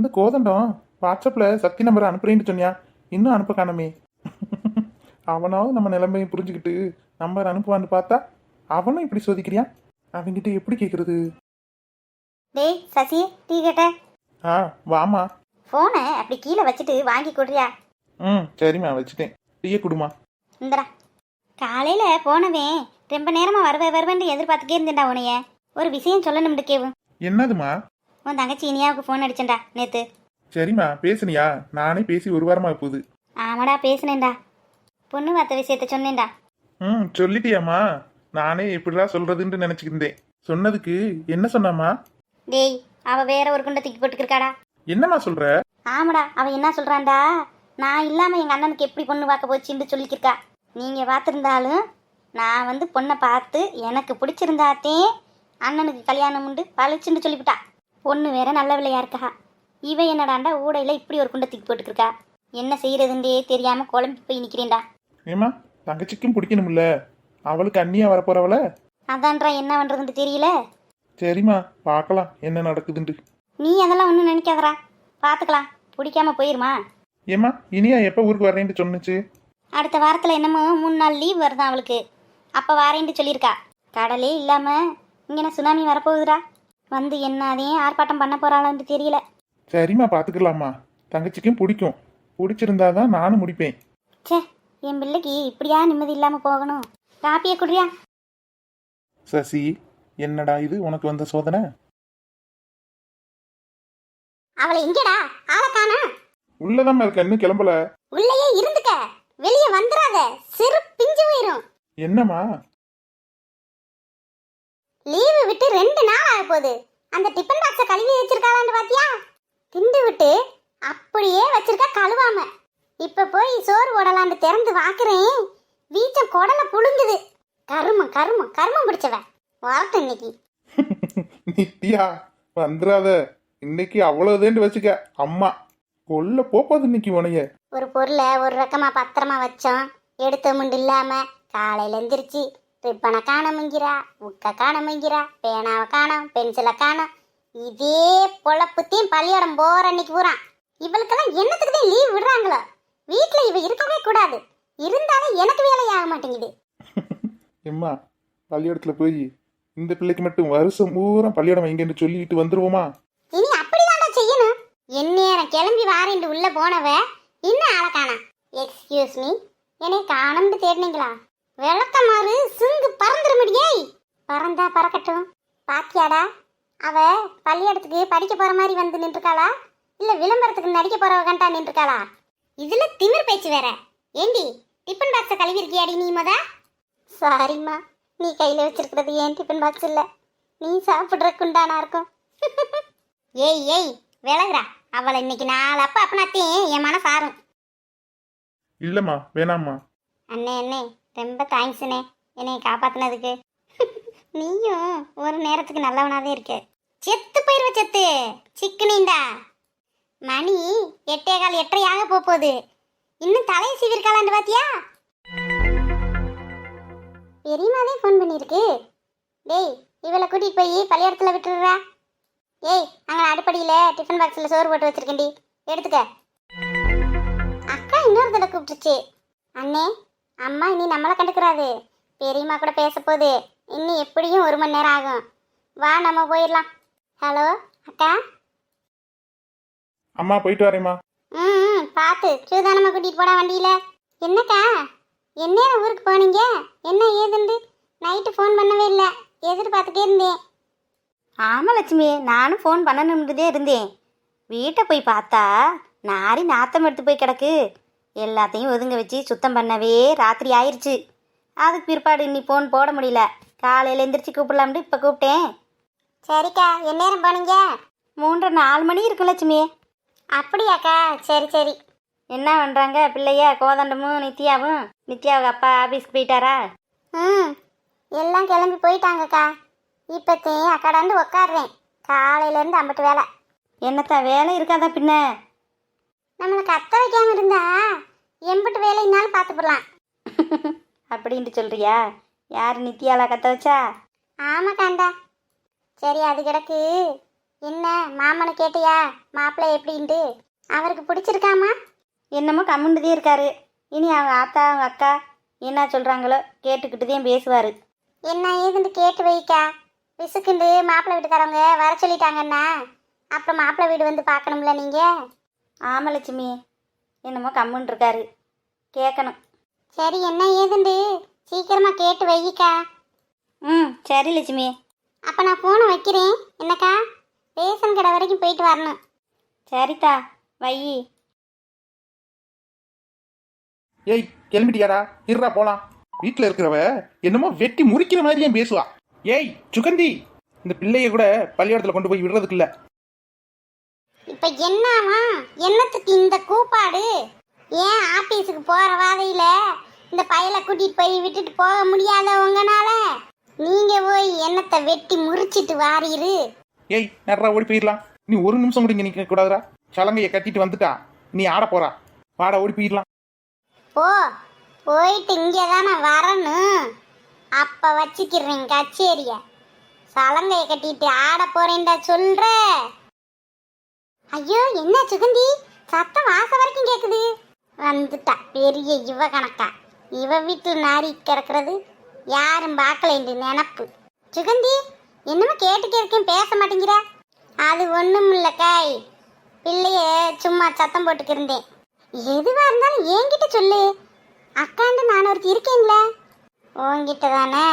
இந்த கோதண்டம் வாட்ஸ்அப்ல சக்தி நம்பர் அனுப்புறேன்னு சொன்னியா? இன்னும் அனுப்ப காணமே. அவனாவது நம்ம நிலைமையை புரிஞ்சுக்கிட்டு நம்பர் அனுப்புவான்னு பார்த்தா அவனும் இப்படி சோதிக்கிறியான் அவன்கிட்ட எப்படி கேட்கறது டேய் சசி டீ கேட்ட. ஆ வாமா ஃபோனை அப்படி கீழே வச்சுட்டு வாங்கி கொடுறியா? ம் சரிம்மா வச்சுட்டேன். டீயை குடுமா. இந்தடா. காலையில போனவன் ரொம்ப நேரமா வருவே வருவேன்னு எதிர்பார்த்துக்கே இருந்தேன்டா உனைய ஒரு விஷயம் சொல்லணும்னு கேவும் என்னதுமா உன் தங்கச்சி இனியாவுக்கு ஃபோன் அடிச்சேன்டா நேத்து. சரிம்மா பேசுனியா? நானே பேசி ஒரு வாரமா போகுது. ஆமாடா பேசுனேன்டா. பொண்ணு பார்த்த விஷயத்த சொன்னேன்டா. ம் சொல்லிட்டியாம்மா. நானே எப்படிடா சொல்றதுன்னு நினைச்சுக்கிட்டு இருந்தேன் சொன்னதுக்கு என்ன சொன்னாம்மா? டேய் அவ வேற ஒரு குண்டை தூக்கி போட்டுக்கிருக்காடா. என்னம்மா சொல்ற? ஆமாடா அவ என்ன சொல்றான்டா? நான் இல்லாம எங்க அண்ணனுக்கு எப்படி பொண்ணு பார்க்க போச்சுன்னு சொல்லிக்கிருக்கா. நீங்க பார்த்துருந்தாலும் நான் வந்து பொண்ணை பார்த்து எனக்கு பிடிச்சிருந்தாத்தே அண்ணனுக்கு கல்யாணம் உண்டு பழிச்சுன்னு சொல்லிவிட்டா. பொண்ணு வேற நல்ல விலையா இருக்கா? இவ என்னடாண்டா ஊடையில இப்படி ஒரு குண்டை தூக்கி போட்டுக்கிருக்கா என்ன செய்யறதுன்றே தெரியாம குழம்பி போய் நிக்கிறேன்டா. ஏம்மா தங்கச்சிக்கும் பிடிக்கணும்ல? அவளுக்கு அண்ணியா வரப்போறவள? அதான்றா என்ன பண்றதுன்னு தெரியல. சரிம்மா பார்க்கலாம் என்ன நடக்குதுன்ட்டு நீ அதெல்லாம் ஒன்றும் நினைக்காதடா. பார்த்துக்கலாம் பிடிக்காம போயிருமா? ஏம்மா இனியா எப்போ ஊருக்கு வரேன்ட்டு சொன்னுச்சு? அடுத்த வாரத்தில் என்னமோ மூணு நாள் லீவ் வருதான் அவளுக்கு. அப்போ வாரேன்ட்டு சொல்லியிருக்கா. கடலே இல்லாமல் இங்கே சுனாமி வரப்போகுதுடா? வந்து என்னதையும் ஆர்ப்பாட்டம் பண்ண போகிறாளான்னு தெரியல. சரிம்மா பார்த்துக்கலாம்மா தங்கச்சிக்கும் பிடிக்கும். பிடிச்சிருந்தாதான் நானும் முடிப்பேன். ச்சே என் பிள்ளைக்கு இப்படியா நிம்மதி இல்லாமல் போகணும்? காப்பியை குடியா? சசி என்னடா இது? உனக்கு வந்த சோதனை? அவளை எங்கடா ஆளை காணா. உள்ளதான் இருக்க இன்னும் கிளம்பல. உள்ளேயே இருந்துக்க. வெளியே வந்துடாத சிறு பிஞ்சு போயிரும் என்னம்மா? லீவு விட்டு ரெண்டு நாள் ஆக போகுது. அந்த டிஃபன் பாக்ஸை கழுவி வச்சிருக்காளான்னு பாத்தியா? திண்டு விட்டு அப்படியே வச்சிருக்கா கழுவாம. இப்ப போய் சோறு ஓடலான்னு திறந்து வாக்குறேன். வீச்சம் குடல புழுங்குது. கருமம் கருமம் கருமம் பிடிச்சவன். வரட்டும் இன்னைக்கு. நித்யா வந்துடாத இன்னைக்கு அவ்வளவுதேன்னு வச்சுக்க அம்மா. கொல்ல போப்பாது இன்னைக்கு உனைய. ஒரு பொருளை ஒரு ரக்கமா பத்திரமா வச்சோம். எடுத்த முண்டு இல்லாம காலையில எந்திரிச்சு ரிப்பனை காணமுங்கிறா உக்க காணமுங்கிறா பேனாவை காணோம் பென்சிலை காணோம் இதே பொழப்புத்தையும் பள்ளியோடம் போற அன்னைக்கு பூரான் இவளுக்கெல்லாம் என்னத்துக்கு தான் லீவ் விடுறாங்களோ? வீட்டில் இவ இருக்கவே கூடாது. இருந்தாலும் எனக்கு வேலையாக மாட்டேங்குது. எம்மா பள்ளிக்கூடத்துல போய் இந்த பிள்ளைக்கு மட்டும் வருஷம் பூரா பள்ளிக்கூடம் வைங்கன்னு சொல்லிட்டு வந்துருவோமா? இனி அப்படிதான்டா செய்யணும். எந்நேரம் கிளம்பி வாரேன்ட்டு உள்ள போனவ இன்னும் ஆளை காணாம் எக்ஸ்கியூஸ் மீ என்னை காணம்னு தேடினீங்களா? விளக்கமாறு சிங்கு பறந்துருமிடியே பறந்தா பறக்கட்டும். பாத்தியாடா அவ பள்ளியிடத்துக்கு படிக்க போற மாதிரி வந்து நின்றுக்காளா இல்ல விளம்பரத்துக்கு நடிக்க போறவ கண்டா நின்றுக்காளா இதுல திமிர் பேச்சு வேற. ஏண்டி டிஃபன் பாக்ஸ கழுவி இருக்கியாடி நீ மொத? சாரிம்மா நீ கையில வச்சிருக்கிறது ஏன் டிஃபன் பாக்ஸ் இல்ல? நீ சாப்பிடுற குண்டானா இருக்கும். ஏய் ஏய் விலகுறா அவளை இன்னைக்கு நாலு அப்ப அப்பனாத்தையும் என் மனசு ஆறும். இல்லம்மா வேணாம்மா. அண்ணே அண்ணே. ரொம்ப தேங்க்ஸ்ண்ணே என்னை காப்பாத்தினதுக்கு. நீயும் ஒரு நேரத்துக்கு நல்லவனாகவே இருக்க. செத்து போயிருவ செத்து. சிக்குனீண்டா. மணி எட்டே கால் எட்டரையாக போக போகுது இன்னும் தலையை சீவிருக்காளான்னு பாத்தியா? பெரியமாதே ஃபோன் பண்ணியிருக்கு. டேய் இவளை கூட்டிகிட்டு போய் பள்ளியிடத்தில் விட்டுடுறா. ஏய் அங்கே அடுப்படியில் டிஃபன் பாக்ஸில் சோறு போட்டு வச்சிருக்கேன்டி. எடுத்துக்க. அக்கா இன்னொரு தடவை கூப்பிட்டுருச்சு. அண்ணே அம்மா இனி நம்மளை கண்டுக்கிறாது. பெரியம்மா கூட பேச போகுது இன்னும் எப்படியும் ஒரு மணி நேரம் ஆகும். வா நம்ம போயிடலாம். ஹலோ அக்கா? அம்மா போயிட்டு வரேம்மா. ம் பார்த்து சூதானமா கூட்டிகிட்டு போடா வண்டியில்? என்னக்கா? என்ன ஊருக்கு போனீங்க? என்ன ஏதுண்டு? நைட்டு ஃபோன் பண்ணவே இல்லை. எதிர்பார்த்துட்டே இருந்தேன். ஆமாம் லட்சுமி நானும் ஃபோன் பண்ணணுன்றதே இருந்தேன். வீட்டை போய் பார்த்தா நாரி நாத்தம் எடுத்து போய் கிடக்கு. எல்லாத்தையும் ஒதுங்க வச்சு சுத்தம் பண்ணவே ராத்திரி ஆயிருச்சு. அதுக்கு பிற்பாடு இன்னி ஃபோன் போட முடியல. காலையில் எந்திரிச்சு கூப்பிடலாம்னு இப்போ கூப்பிட்டேன். சரிக்கா என்ன நேரம் போனீங்க? மூன்றரை நாலு மணி இருக்கு லட்சுமி. அப்படியாக்கா சரி சரி. என்ன பண்ணுறாங்க பிள்ளைய கோதண்டமும் நித்யாவும்? நித்யாவுக்கு அப்பா ஆஃபீஸ்க்கு போயிட்டாரா? ம் எல்லாம் கிளம்பி போயிட்டாங்கக்கா. இப்போத்தையும் அக்காடாந்து உக்காடுறேன் காலையிலேருந்து அம்பட்டு வேலை. என்னத்தா வேலை இருக்காதா பின்ன? நம்மளை கத்த வைக்காம இருந்தா? எம்பட்டு வேலைனாலும் பார்த்துப்படலாம் அப்படின்ட்டு சொல்றியா? யார் நித்யாலா கத்த வச்சா? ஆமாக்காண்டா சரி அது கிடக்கு. என்ன மாமனை கேட்டியா? மாப்பிள்ளை எப்படின்ட்டு? அவருக்கு பிடிச்சிருக்காமா? என்னமோ கம்முண்டுதே இருக்காரு. இனி அவங்க ஆத்தா அவங்க அக்கா என்ன சொல்கிறாங்களோ கேட்டுக்கிட்டு தான் பேசுவார். என்ன ஏதுன்னு கேட்டு வைக்கா. விசுக்குண்டு மாப்பிள்ளை வீட்டுக்காரவங்க வர சொல்லிட்டாங்கண்ணா அப்புறம் மாப்பிள்ளை வீடு வந்து பார்க்கணும்ல நீங்கள் ஆமாம் லட்சுமி. என்னமோ கம்முன்னு இருக்காரு கேட்கணும் சரி என்ன ஏதுண்டு? சீக்கிரமா கேட்டு வைக்கா ம் சரி லட்சுமி. அப்போ நான் ஃபோனை வைக்கிறேன். என்னக்கா? ரேஷன் கடை வரைக்கும் போயிட்டு வரணும். சரிதா வை ஏய் கிளம்பிட்டியாடா? இருடா போலாம். வீட்டில் இருக்கிறவ என்னமோ வெட்டி முறிக்கிற மாதிரி ஏன் பேசுவா. ஏய் சுகந்தி. இந்த பிள்ளைய கூட பள்ளிக்கூடத்தில் கொண்டு போய் விடுறதுக்கு இல்ல. இப்போ என்னவா என்னத்துக்கு இந்த கூப்பாடு? ஏன் ஆபீஸுக்கு போற வாதையில இந்த பயலை கூட்டிட்டு போய் விட்டுட்டு போக முடியாத உங்கனால? நீங்க போய் என்னத்தை வெட்டி முறிச்சிட்டு வாரீரு? ஏய் நேரா ஓடி போயிடலாம் நீ ஒரு நிமிஷம் கூட இங்க நிக்க கூடாதுடா. சலங்கையை கட்டிட்டு வந்துட்டா. நீ ஆட போறா. வாடா ஓடி போயிடலாம் போ. போயிட்டு இங்கே தானே வரணும். அப்ப வச்சுக்கிறேன் கச்சேரிய. சலங்கையை கட்டிட்டு ஆட போறேன்டா சொல்ற. ஐயோ என்ன சுகந்தி? சத்தம் வாச வரைக்கும் கேக்குது. வந்துட்டா பெரிய இவ கணக்கா. இவ வீட்டில் நாரி கிடக்கிறது யாரும் பார்க்கல என்று நினப்பு. சுகந்தி என்னமோ கேட்டுட்டே இருக்கேன் பேச மாட்டேங்கிற. அது ஒன்றும் இல்லை காய் பிள்ளைய சும்மா சத்தம் போட்டுக்கிருந்தேன் எதுவா இருந்தாலும் என்கிட்ட சொல்லு. அக்காண்டு நான் ஒருத்தி இருக்கேங்களே உங்ககிட்ட தானே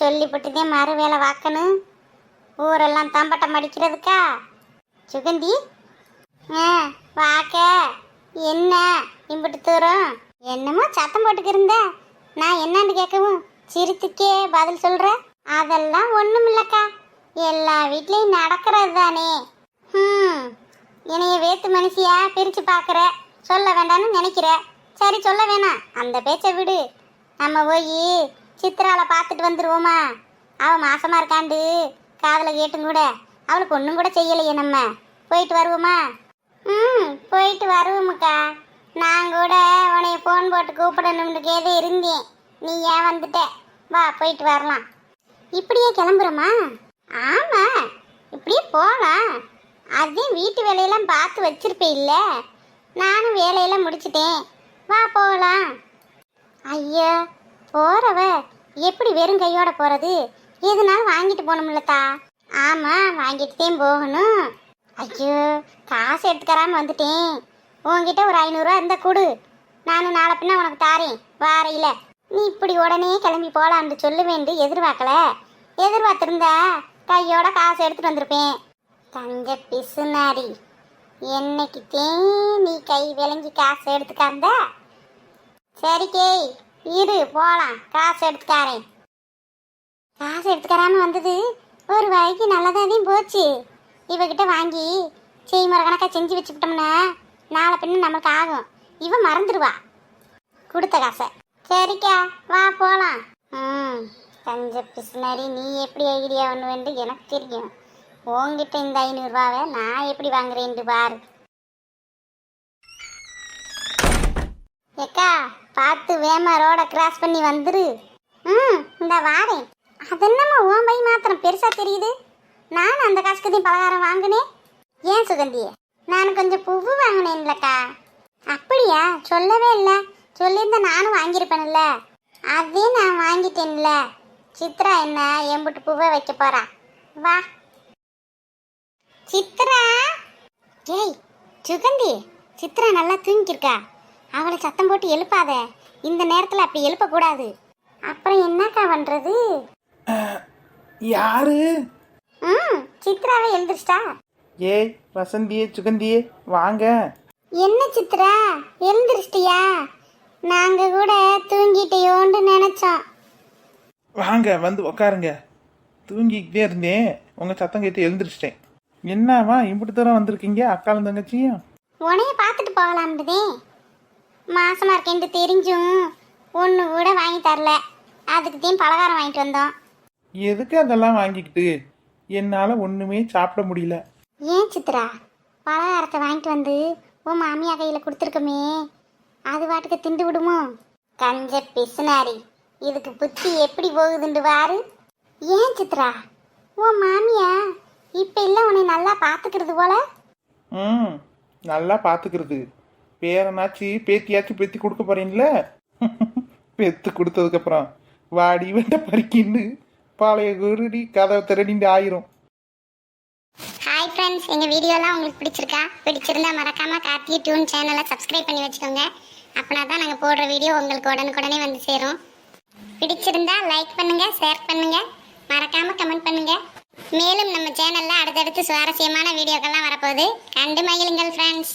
சொல்லிப்பட்டுதே மறு வேலை வாக்கணும் ஊரெல்லாம் தம்பட்டம் அடிக்கிறதுக்கா? சுகந்தி வாக்க. என்ன? இம்பிட்டு தூரம் என்னமோ சத்தம் போட்டுக்கிருந்த. நான் என்னன்னு கேட்கவும் சிரித்துக்கே பதில் சொல்ற. அதெல்லாம் ஒன்றும் இல்லக்கா. எல்லா வீட்லயும் நடக்கிறது தானே. ம் என்னைய வேத்து மனுஷியா பிரித்து பார்க்குற. சொல்ல வேண்டாம்னு நினைக்கிற. சரி சொல்ல வேணாம். அந்த பேச்சை விடு. நம்ம போய் சித்ரால பார்த்துட்டு வந்துடுவோமா அவள் மாசமாக இருக்காண்டு. காதில் கேட்டும் கூட. அவளுக்கு ஒன்றும் கூட செய்யலையே நம்ம. போயிட்டு வருவோமா. ம் போயிட்டு வருவோம்க்கா. நான் கூட உன்னைய ஃபோன் போட்டு கூப்பிடணும்னு கேதே இருந்தேன். நீ ஏன் வந்துட்ட? வா போயிட்டு வரலாம். இப்படியே கிளம்புறோமா? ஆமா இப்படியே போகலாம் அதே வீட்டு வேலையெல்லாம் பார்த்து வச்சிருப்பே இல்லை நானும் வேலையெல்லாம் முடிச்சிட்டேன். வா போகலாம் ஐயா போறவ எப்படி வெறும் கையோட போறது? எதுனாலும் வாங்கிட்டு போகணும்லத்தா. ஆமா வாங்கிட்டு தான் போகணும். ஐயோ காசு எடுத்துக்கறான்னு வந்துட்டேன். உன்கிட்ட ஒரு ஐநூறுரூவா இருந்தா கொடு. நானும் நாளை பின்ன உனக்கு தாரேன் வாரையில். நீ இப்படி உடனே கிளம்பி போலான்னு சொல்லுவேண்டு எதிர்பார்க்கல. எதிர்பார்த்துருந்தா கையோட காசு எடுத்துட்டு வந்திருப்பேன். தங்க பிசுனாரி என்னைக்கு நீ கை விளங்கி காசு எடுத்துக்காந்த சரி கேய் இரு போகலாம் காசு எடுத்துக்காரேன் காசு எடுத்துக்கறான்னு வந்தது ஒரு வகைக்கு நல்லதாதையும் போச்சு. இவகிட்ட வாங்கி செய்முறை கணக்கா செஞ்சு வச்சுக்கிட்டோம்னா நாளை பின்ன நம்மளுக்கு ஆகும். இவ மறந்துடுவா. கொடுத்த காசை. சரிக்கா வா போகலாம் ம் தஞ்ச பிசுனாரி நீ எப்படி ஐடியா ஒன்று எனக்கு தெரியும். உங்ககிட்ட இந்த ஐநூறுரூவாவை நான் எப்படி வாங்குறேன்ட்டு பாரு. ஏக்கா பார்த்து வேமா ரோட கிராஸ் பண்ணி வந்துரு. ம் இந்த வாரேன். அது என்னம்மா ஓம்பை மாத்திரம் பெருசாக தெரியுது? நான் அந்த காசுக்குதையும் பலகாரம் வாங்கினேன் ஏன் சுகந்தி? நான் கொஞ்சம் பூவு வாங்கினேன்லக்கா. அப்படியா? சொல்லவே இல்லை. சொல்லியிருந்தா நானும் வாங்கியிருப்பேன்ல. அதே நான் வாங்கிட்டேன்ல. சித்ரா என்ன எம்புட்டு பூவை வைக்க போறா? வா. சித்ரா? ஏய் சுகந்தி சித்ரா நல்லா தூங்கியிருக்கா. அவளை சத்தம் போட்டு எழுப்பாத. இந்த நேரத்தில் அப்படி எழுப்பக்கூடாது. அப்புறம் என்னக்கா பண்ணுறது யாரு? ம் சித்ராவை எழுந்திரிச்சிட்டா? ஏய் வசந்தியே சுகந்தியே வாங்க. என்ன சித்ரா எழுந்திரிச்சிட்டியா? நாங்கள் கூட தூங்கிட்டையோன்னு நினச்சோம் வாங்க வந்து உக்காருங்க. தூங்கிக்கிட்டே இருந்தேன். உங்க சத்தம் கேட்டு எழுந்திரிச்சிட்டேன். என்னவா இப்படி தூரம் வந்திருக்கீங்க அக்காலும் தங்கச்சியும்? உனைய பார்த்துட்டு போகலாம்ன்றதே மாசமா இருக்கேன்ட்டு தெரிஞ்சும் ஒன்று கூட வாங்கி தரல. அதுக்கு தான் பலகாரம் வாங்கிட்டு வந்தோம். எதுக்கு அதெல்லாம் வாங்கிக்கிட்டு? என்னால ஒண்ணுமே சாப்பிட முடியல. ஏன் சித்ரா? பலகாரத்தை வாங்கிட்டு வந்து உன் மாமியா கையில் கொடுத்துருக்கமே. அது வாட்டுக்கு திண்டு விடுமோ? கஞ்ச பிசுனாரி இதுக்கு புத்தி எப்படி போகுதுண்டு பாரு. ஏன் சித்ரா? உன் மாமியா இப்போ இல்லை உன்னை நல்லா பார்த்துக்கிறது போல. ம் நல்லா பார்த்துக்கிறது பேரனாச்சு பேத்தியாச்சு பெத்தி கொடுக்க போறீங்கள பெத்து கொடுத்ததுக்கப்புறம் வாடி வெண்ட பறிக்கின்னு. பாளைய குருடி கதவை திரடிண்டு ஆயிரும். ஹாய் ஃப்ரெண்ட்ஸ் எங்கள் வீடியோலாம் உங்களுக்கு பிடிச்சிருக்கா? பிடிச்சிருந்தா மறக்காம கார்த்தி டியூன் சேனலை சப்ஸ்கிரைப் பண்ணி வச்சுக்கோங்க. அப்படின்னா தான் நாங்கள் போடுற வீடியோ உங்களுக்கு உடனுக்குடனே வந்து சேரும். பிடிச்சிருந்தா லைக் பண்ணுங்க ஷேர் பண்ணுங்க. மறக்காம கமெண்ட் பண்ணுங்க. மேலும் நம்ம சேனல்ல அடுத்தடுத்து சுவாரஸ்யமான வீடியோக்கள்லாம் வரப்போகுது. கண்டு மகிழுங்கள் ஃப்ரெண்ட்ஸ்